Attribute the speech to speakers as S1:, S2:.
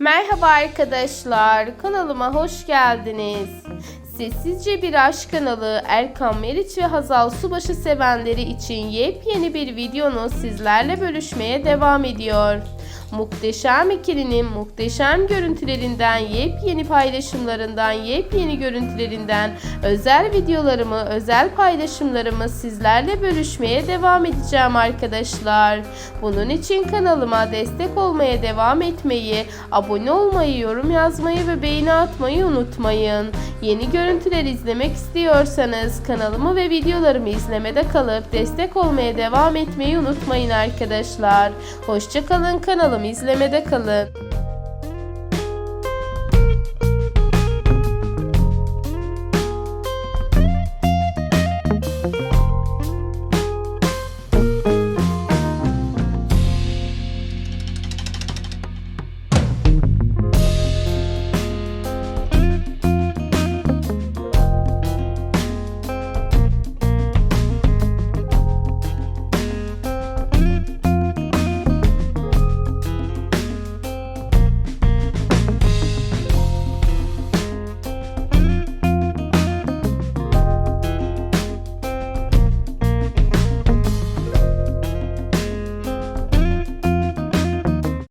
S1: Merhaba arkadaşlar, kanalıma hoş geldiniz. Sessizce Bir Aşk kanalı Erkan Meriç ve Hazal Subaşı sevenleri için yepyeni bir videonu sizlerle bölüşmeye devam ediyor. Muhteşem ikilinin muhteşem görüntülerinden, yepyeni paylaşımlarından, yepyeni görüntülerinden özel videolarımı, özel paylaşımlarımı sizlerle bölüşmeye devam edeceğim arkadaşlar. Bunun için kanalıma destek olmaya devam etmeyi, abone olmayı, yorum yazmayı ve beğeni atmayı unutmayın. Yeni görüntüler izlemek istiyorsanız kanalımı ve videolarımı izlemede kalıp destek olmaya devam etmeyi unutmayın arkadaşlar. Hoşçakalın kanalımı izlemede kalın.